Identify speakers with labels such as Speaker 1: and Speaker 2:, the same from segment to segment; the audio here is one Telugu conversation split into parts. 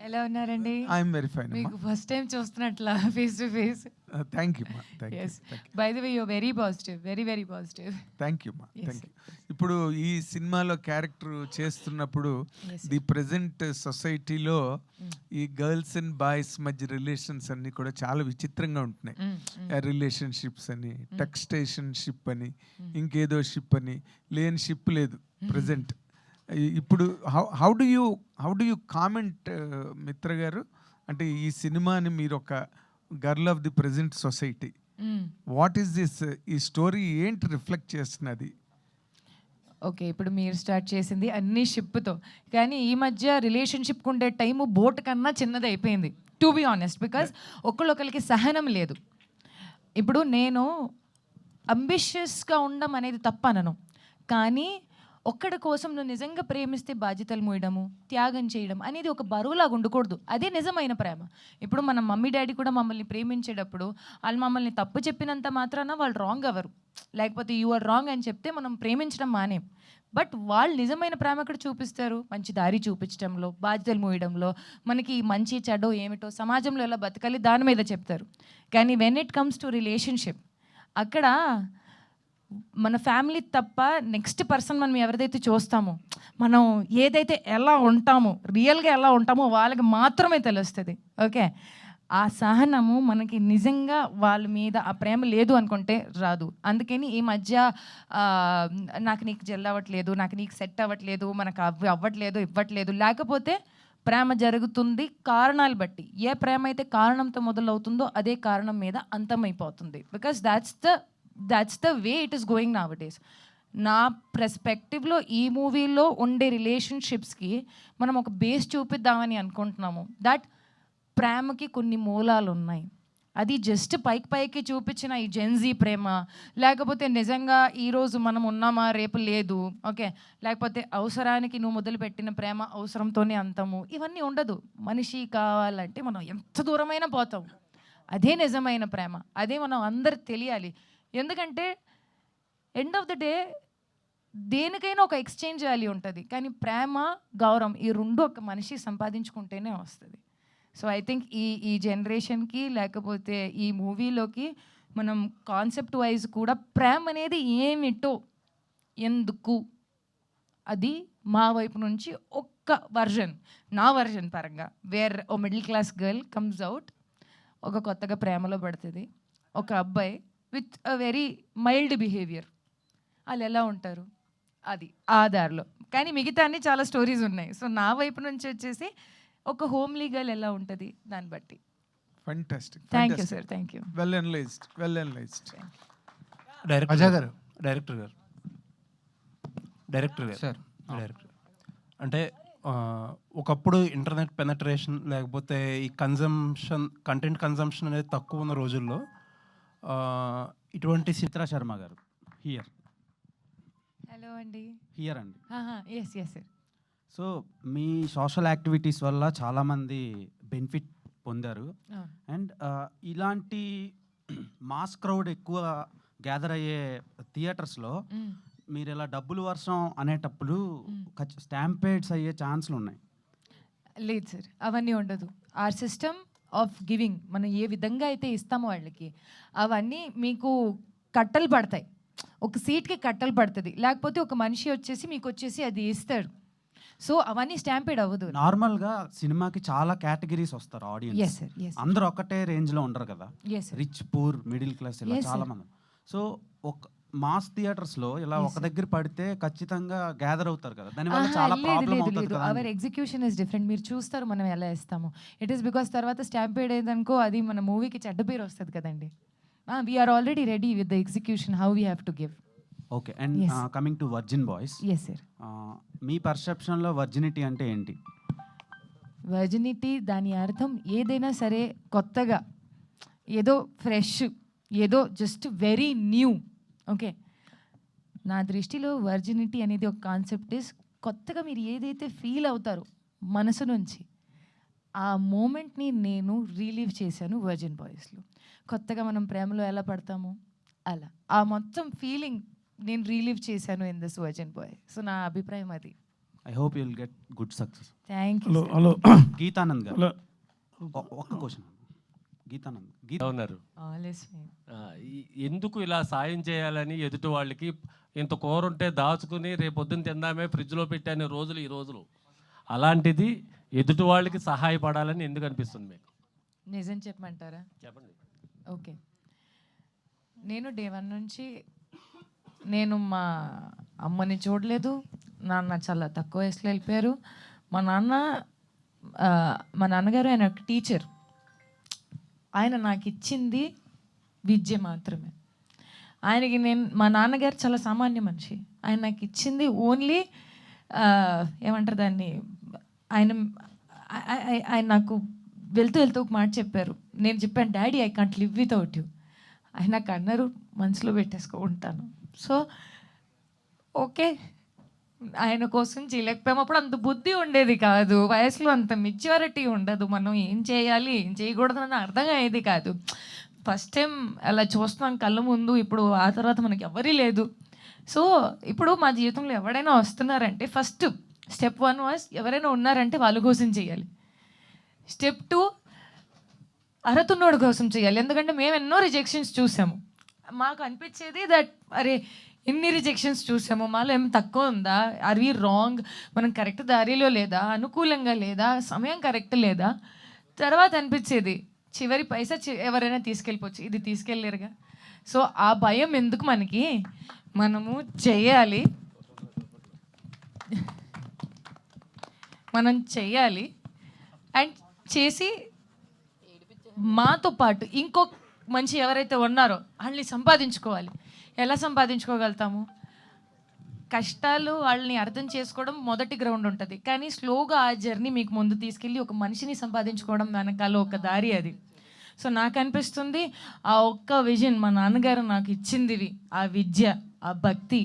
Speaker 1: ఎలా ఉన్నారండి?
Speaker 2: ఐఎమ్ వెరీ ఫైన్
Speaker 1: మీకు first time చూస్తున్నట్లా
Speaker 2: face to face thank you
Speaker 1: yes by the way you very positive very very positive
Speaker 2: thank you మా థ్యాంక్ యూ ఇప్పుడు ఈ సినిమాలో క్యారెక్టర్ చేస్తున్నప్పుడు ది ప్రజెంట్ సొసైటీలో ఈ గర్ల్స్ అండ్ బాయ్స్ మధ్య రిలేషన్స్ అన్ని కూడా చాలా విచిత్రంగా ఉంటున్నాయి. రిలేషన్షిప్స్ అని టెక్స్టేషన్ షిప్ అని ఇంకేదో షిప్ అని లేని షిప్ లేదు ప్రజెంట్ ఇప్పుడు how how do you how do you comment Mitra గారు? అంటే ఈ సినిమాని మీరు ఒక girl of the present society. What is this? ఈ స్టోరీ ఏంటి రిఫ్లెక్ట్ చేస్తున్నది
Speaker 1: ఓకే ఇప్పుడు మీరు స్టార్ట్ చేసింది అన్ని షిప్తో. కానీ ఈ మధ్య రిలేషన్షిప్ ఉండే టైము బోట్ కన్నా చిన్నది అయిపోయింది టు బి ఆనెస్ట్ బికాస్ ఒకళ్ళొకరికి సహనం లేదు. ఇప్పుడు నేను అంబిషియస్గా ఉండడం అనేది తప్పనను. కానీ ఒక్కడి కోసం నువ్వు నిజంగా ప్రేమిస్తే బాధ్యతలు మోయడము త్యాగం చేయడం అనేది ఒక బరువులాగా ఉండకూడదు. అదే నిజమైన ప్రేమ. ఇప్పుడు మన మమ్మీ డాడీ కూడా మమ్మల్ని ప్రేమించేటప్పుడు వాళ్ళు మమ్మల్ని తప్పు చెప్పినంత మాత్రాన వాళ్ళు రాంగ్ అవ్వరు. లేకపోతే యు ఆర్ రాంగ్ అని చెప్తే మనం ప్రేమించడం మానేం. బట్ వాళ్ళు నిజమైన ప్రేమ అక్కడ చూపిస్తారు? మంచి దారి చూపించడంలో బాధ్యతలు మోయడంలో మనకి మంచి చెడో ఏమిటో సమాజంలో ఎలా బతకాలి దాని మీద చెప్తారు. కానీ when it comes to relationship అక్కడ మన ఫ్యామిలీ తప్ప నెక్స్ట్ పర్సన్ మనం ఎవరిదైతే చూస్తామో మనం ఏదైతే ఎలా ఉంటామో రియల్గా ఎలా ఉంటామో వాళ్ళకి మాత్రమే తెలుస్తుంది. ఓకే? ఆ సహనము మనకి నిజంగా వాళ్ళ మీద ఆ ప్రేమ లేదు అనుకుంటే రాదు. అందుకని ఈ మధ్య నాకు నీకు జెల్ అవ్వట్లేదు నాకు నీకు సెట్ అవ్వట్లేదు మనకు అవి అవ్వట్లేదు ఇవ్వట్లేదు. లేకపోతే ప్రేమ జరుగుతుంది కారణాలు బట్టి. ఏ ప్రేమ అయితే కారణంతో మొదలవుతుందో అదే కారణం మీద అంతమైపోతుంది. Because that's the that's the way it is going nowadays నా ప్రెస్పెక్టివ్లో ఈ మూవీలో ఉండే రిలేషన్షిప్స్కి మనం ఒక బేస్ చూపిద్దామని అనుకుంటున్నాము. దట్ ప్రేమకి కొన్ని మూలాలు ఉన్నాయి. అది జస్ట్ పైకి పైకి చూపించిన ఈ జెన్జీ ప్రేమ లేకపోతే నిజంగా ఈరోజు మనం ఉన్నామా రేపు లేదు ఓకే? లేకపోతే అవసరానికి నువ్వు మొదలుపెట్టిన ప్రేమ అవసరంతోనే అంతము ఇవన్నీ ఉండదు. మనిషి కావాలంటే మనం ఎంత దూరమైనా పోతాం. అదే నిజమైన ప్రేమ. అదే మనం అందరికి తెలియాలి. ఎందుకంటే ఎండ్ ఆఫ్ ద డే దేనికైనా ఒక ఎక్స్చేంజ్ వాల్యూ ఉంటుంది. కానీ ప్రేమ గౌరవం ఈ రెండు ఒక మనిషి సంపాదించుకుంటేనే వస్తుంది. సో ఐ థింక్ ఈ ఈ జనరేషన్కి లేకపోతే ఈ మూవీలోకి మనం కాన్సెప్ట్ వైజ్ కూడా ప్రేమ అనేది ఏమిటో ఎందుకు? అది మా వైపు నుంచి ఒక్క వర్జన్ నా వర్జన్ పరంగా where oh middle class girl comes out ఒక కొత్తగా ప్రేమలో పడుతుంది. ఒక అబ్బాయి with a very mild behaviour. వాళ్ళు ఎలా ఉంటారు? అది ఆ దారిలో కానీ మిగతా అన్ని చాలా స్టోరీస్ ఉన్నాయి. సో నా వైపు నుంచి వచ్చేసి ఒక హోమ్లీ గర్ల్ ఎలా ఉంటుంది? దాన్ని బట్టి. Fantastic thank you
Speaker 2: sir thank you well
Speaker 3: well
Speaker 4: director గారు.
Speaker 3: డైరెక్టర్ గారు. డైరెక్టర్ గారు.
Speaker 4: సార్
Speaker 3: డైరెక్టర్ అంటే ఆ, ఒకప్పుడు ఇంటర్నెట్ పెనట్రేషన్ లేకపోతే ఈ కన్జంప్షన్ కంటెంట్ కన్జంప్షన్ అనేది తక్కువ ఉన్న రోజుల్లో ఇటువంటి
Speaker 5: చిత్ర శర్మ గారు హియర్.
Speaker 1: హలో అండి.
Speaker 5: హియర్ అండి.
Speaker 1: ఎస్ ఎస్ సార్
Speaker 5: సో మీ సోషల్ యాక్టివిటీస్ వల్ల చాలామంది బెనిఫిట్ పొందారు. అండ్ ఇలాంటి మాస్ క్రౌడ్ ఎక్కువ గ్యాదర్ అయ్యే థియేటర్స్లో మీరు ఇలా డబ్బులు వర్షం అనేటప్పుడు స్టాంపేడ్స్ అయ్యే ఛాన్స్లు ఉన్నాయి
Speaker 1: లేదు సార్ అవన్నీ ఉండదు. ఆర్ సిస్టమ్ ఆఫ్ గివింగ్ మనం ఏ విధంగా అయితే ఇస్తామో వాళ్ళకి అవన్నీ మీకు కట్టలు పడతాయి. ఒక సీట్కి కట్టలు పడుతుంది. లేకపోతే ఒక మనిషి వచ్చేసి మీకు వచ్చేసి అది ఇస్తాడు. సో అవన్నీ స్టాంపేడ్ అవ్వదు.
Speaker 5: నార్మల్గా సినిమాకి చాలా కేటగిరీస్ వస్తారు ఆడియన్స్. అందరూ ఒకటే రేంజ్లో ఉండరు కదా? రిచ్ పూర్ మిడిల్ క్లాస్ ఇలా చాలా. మంది సో ఒక మాస్ థియేటర్స్లో ఇలా ఒక. దగ్గర పడితే ఖచ్చితంగా గ్యాదర్ అవుతారు కదా. దానివల్ల చాలా ప్రాబ్లం
Speaker 1: లేదు
Speaker 5: కదా
Speaker 1: అవర్ ఎగ్జిక్యూషన్ ఇస్ డిఫరెంట్ మీరు చూస్తారు మనం ఎలా ఇస్తాము ఇట్ ఈస్ బికాస్ తర్వాత స్టాంపేడ్ అయిందనుకో అది మన మూవీకి చెడ్డ పేరు వస్తుంది కదండి. We are already ready with the execution how we have to
Speaker 5: give okay
Speaker 1: and.
Speaker 5: Coming to virgin boys
Speaker 1: yes sir
Speaker 5: మీ పర్సెప్షన్లో వర్జినిటీ అంటే ఏంటి?
Speaker 1: వర్జినిటీ దాని అర్థం ఏదైనా సరే కొత్తగా ఏదో ఫ్రెష్ ఏదో జస్ట్ వెరీ న్యూ ఓకే నా దృష్టిలో వర్జినిటీ అనేది ఒక కాన్సెప్ట్ ఇస్ కొత్తగా మీరు ఏదైతే ఫీల్ అవుతారో మనసు నుంచి ఆ మూమెంట్ని నేను రిలీవ్ చేశాను వర్జిన్ బాయ్స్లో కొత్తగా మనం ప్రేమలో ఎలా పడతాము అలా. ఆ మొత్తం ఫీలింగ్ నేను రిలీవ్ చేశాను in this virgin boy so నా అభిప్రాయం అది.
Speaker 5: I hope you'll get good success
Speaker 1: thank you
Speaker 4: hello hello
Speaker 5: Geetanand గారు. ఒక్క క్వశ్చన్ గీతానంద్ గీత.
Speaker 6: ఉన్నారు ఎందుకు ఇలా సాయం చేయాలని ఎదుటి వాళ్ళకి ఇంత కూర ఉంటే దాచుకుని రేపు పొద్దున్న తిందామే ఫ్రిడ్జ్లో పెట్టానే రోజులు ఈ రోజులు. అలాంటిది ఎదుటి వాళ్ళకి సహాయపడాలని ఎందుకు అనిపిస్తుంది మీకు?
Speaker 1: నిజం చెప్పమంటారా?
Speaker 6: చెప్పండి.
Speaker 1: ఓకే. నేను డే వన్ నుంచి నేను మా అమ్మని చూడలేదు నాన్న చాలా తక్కువ వయసులో వెళ్ళిపోయారు. మా నాన్న మా నాన్నగారు ఆయన ఒక టీచర్. ఆయన నాకు ఇచ్చింది విద్య మాత్రమే. ఆయనకి నేను మా నాన్నగారు చాలా సామాన్య మనిషి. ఆయన నాకు ఇచ్చింది ఓన్లీ ఏమంటారు దాన్ని ఆయన ఆయన నాకు వెళ్తూ వెళ్తూ ఒక మాట చెప్పారు. నేను చెప్పాను daddy I can't live without you. ఆయన నాకు అన్నారు మనసులో పెట్టేసుకో ఉంటాను. సో ఓకే ఆయన కోసం చేయలేకపోయాము అప్పుడు అంత బుద్ధి ఉండేది కాదు. వయసులో అంత మెచ్యూరిటీ ఉండదు. మనం ఏం చేయాలి ఏం చేయకూడదు అని అర్థం అయ్యేది కాదు. ఫస్ట్ టైం అలా చూస్తున్నాం కళ్ళ ముందు. ఇప్పుడు ఆ తర్వాత మనకి ఎవరీ లేదు. సో ఇప్పుడు మా జీవితంలో ఎవరైనా వస్తున్నారంటే ఫస్ట్ స్టెప్ వన్ వాస్ ఎవరైనా ఉన్నారంటే వాళ్ళ కోసం చేయాలి. స్టెప్ టూ అర్హతున్నోడు కోసం చేయాలి. ఎందుకంటే మేము ఎన్నో రిజెక్షన్స్ చూసాము. మాకు అనిపించేది దట్ అరే ఎన్ని రిజెక్షన్స్ చూసాము మాలో ఏం తక్కువ ఉందా? Are we wrong? మనం కరెక్ట్ దారిలో లేదా? అనుకూలంగా లేదా? సమయం కరెక్ట్ లేదా? తర్వాత అనిపించేది చివరి పైసా ఎవరైనా తీసుకెళ్ళిపోవచ్చు. ఇది తీసుకెళ్ళలేరుగా సో ఆ భయం ఎందుకు మనకి? మనము చేయాలి. మనం చేయాలి. అండ్ చేసి మాతో పాటు ఇంకో మంచి ఎవరైతే ఉన్నారో వాళ్ళని సంపాదించుకోవాలి. ఎలా సంపాదించుకోగలుగుతాము? కష్టాలు వాళ్ళని అర్థం చేసుకోవడం మొదటి గ్రౌండ్ ఉంటుంది. కానీ స్లోగా ఆ జర్నీ మీకు ముందు తీసుకెళ్ళి ఒక మనిషిని సంపాదించుకోవడం వెనకాల ఒక దారి అది. సో నాకు అనిపిస్తుంది ఆ ఒక్క విజన్ మా నాన్నగారు నాకు ఇచ్చిందివి. ఆ విద్య ఆ భక్తి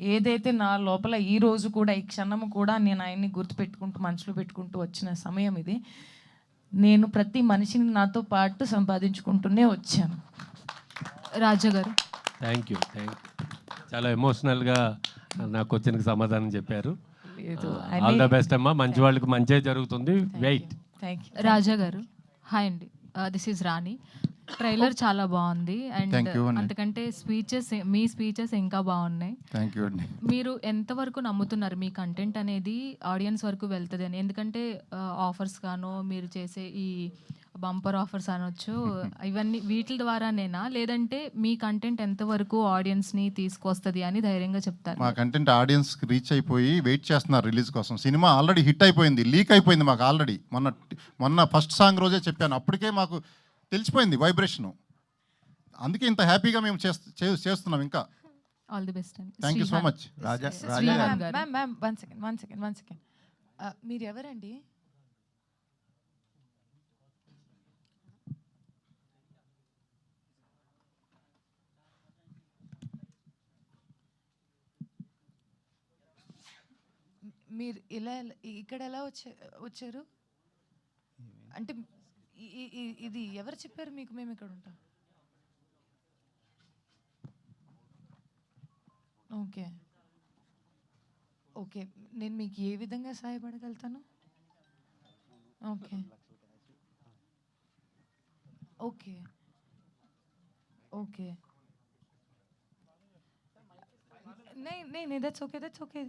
Speaker 1: ఏదైతే నా లోపల ఈ రోజు కూడా ఈ క్షణము కూడా నేను ఆయన్ని గుర్తుపెట్టుకుంటూ మనసులో పెట్టుకుంటూ వచ్చిన సమయం ఇది. నేను ప్రతి మనిషిని నాతో పాటు సంపాదించుకుంటూనే వచ్చాను.
Speaker 7: రాజా గారు.
Speaker 6: థ్యాంక్ యూ థ్యాంక్ యూ చాలా ఎమోషనల్గా నా క్వశ్చన్కి సమాధానం చెప్పారు.
Speaker 1: లేదు
Speaker 6: ఆల్ ద బెస్ట్ అమ్మా. మంచి వాళ్ళకి మంచిగా జరుగుతుంది. వెయిట్
Speaker 1: థ్యాంక్ యూ
Speaker 7: రాజా గారు. హాయ్ అండి. దిస్ ఈజ్ రాణి ట్రైలర్ చాలా బాగుంది. అండ్. అంతకంటే స్పీచెస్ మీ స్పీచెస్ ఇంకా బాగున్నాయి. మీరు ఎంతవరకు నమ్ముతున్నారు మీ కంటెంట్ అనేది ఆడియన్స్ వరకు వెళ్తుంది అని? ఎందుకంటే ఆఫర్స్ గానో మీరు చేసే ఈ బంపర్ ఆఫర్స్ అనొచ్చు ఇవన్నీ వీటి ద్వారానేనా? లేదంటే మీ కంటెంట్ ఎంతవరకు ఆడియన్స్ని తీసుకొస్తుంది అని ధైర్యంగా చెప్తారు.
Speaker 8: మా కంటెంట్ ఆడియన్స్ రీచ్ అయిపోయి వెయిట్ చేస్తున్నారు రిలీజ్ కోసం. సినిమా ఆల్రెడీ హిట్ అయిపోయింది లీక్ అయిపోయింది మాకు ఆల్రెడీ మొన్న మొన్న ఫస్ట్ సాంగ్ రోజే చెప్పాను. అప్పటికే మాకు తెలిసిపోయింది వైబ్రేషను. అందుకే ఇంత హ్యాపీగా మేము చేస్తున్నాం ఇంకా.
Speaker 7: ఆల్ ది బెస్ట్ అండి. Thank
Speaker 8: you so.
Speaker 7: Much Raja.
Speaker 1: Ma'am ma'am one second one second one second మీరు ఎవరండి? మీరు ఇలా ఇక్కడ ఎలా వచ్చా వచ్చారు? అంటే ఇది ఎవరు చెప్పారు మీకు మేము ఇక్కడ ఉంటాం ఓకే ఓకే నేను మీకు ఏ విధంగా సహాయపడగలుగుతాను ఓకే ఓకే ఓకే नहीं नहीं नहीं that's okay that's okay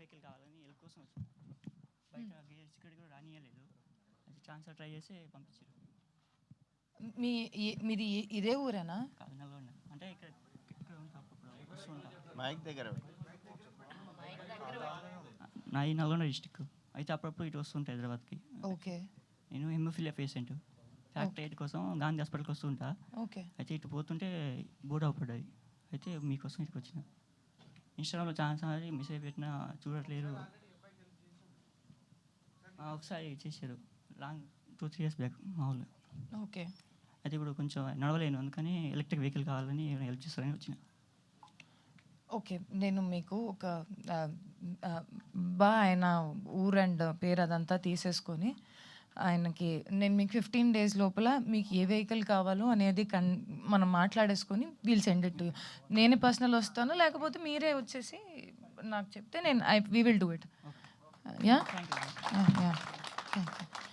Speaker 9: vehicle కావాలని ఎల్ కోసం వచ్చాను. బయట గేర్ సిక్యూరిటీ కూడా రానియలేదు. అది ఛాన్స్ ట్రై చేసి పంపించారు
Speaker 1: మీ మీది ఇదే ఊరేనా?
Speaker 9: కాదు నల్గొండ. అంటే ఇక్కడ ఇక్కడ ఉంటా అప్పుడు వస్తూ ఉంటా.
Speaker 8: మైక్ దగ్గర
Speaker 9: నా ఈ నల్గొండ డిస్టిక్. అయితే అప్పుడప్పుడు ఇటు వస్తుంటా హైదరాబాద్కి.
Speaker 1: ఓకే.
Speaker 9: నేను హెమోఫిలియా పేషెంట్. ఫ్యాక్టరీ ఎయిట్ కోసం గాంధీ హాస్పిటల్కి వస్తుంటా.
Speaker 1: ఓకే.
Speaker 9: అయితే ఇటు పోతుంటే బోర్డు అవపడ్డాయి అయితే మీకోసం ఇటుకు వచ్చిన ఇన్స్టాగ్రామ్లో ఛాన్స్ అనేది మెసేజ్ పెట్టినా చూడట్లేరు ఆ, ఒకసారి చేశారు. Long two three years back మా ఊళ్ళో
Speaker 1: ఓకే.
Speaker 9: అయితే ఇప్పుడు కొంచెం నడవలేను అందుకని ఎలక్ట్రిక్ వెహికల్ కావాలని హెల్ప్ చేస్తారని వచ్చిన.
Speaker 1: ఓకే నేను మీకు ఒక బా ఆయన ఊరు అండ్ పేరు అదంతా తీసేసుకొని ఆయనకి నేను మీకు ఫిఫ్టీన్ డేస్ లోపల మీకు ఏ వెహికల్ కావాలో అనేది కన్ మనం మాట్లాడేసుకొని వీల్ సెండ్ ఇట్ నేనే పర్సనల్ వస్తాను లేకపోతే మీరే వచ్చేసి నాకు చెప్తే నేను I we will do it yeah yeah thank you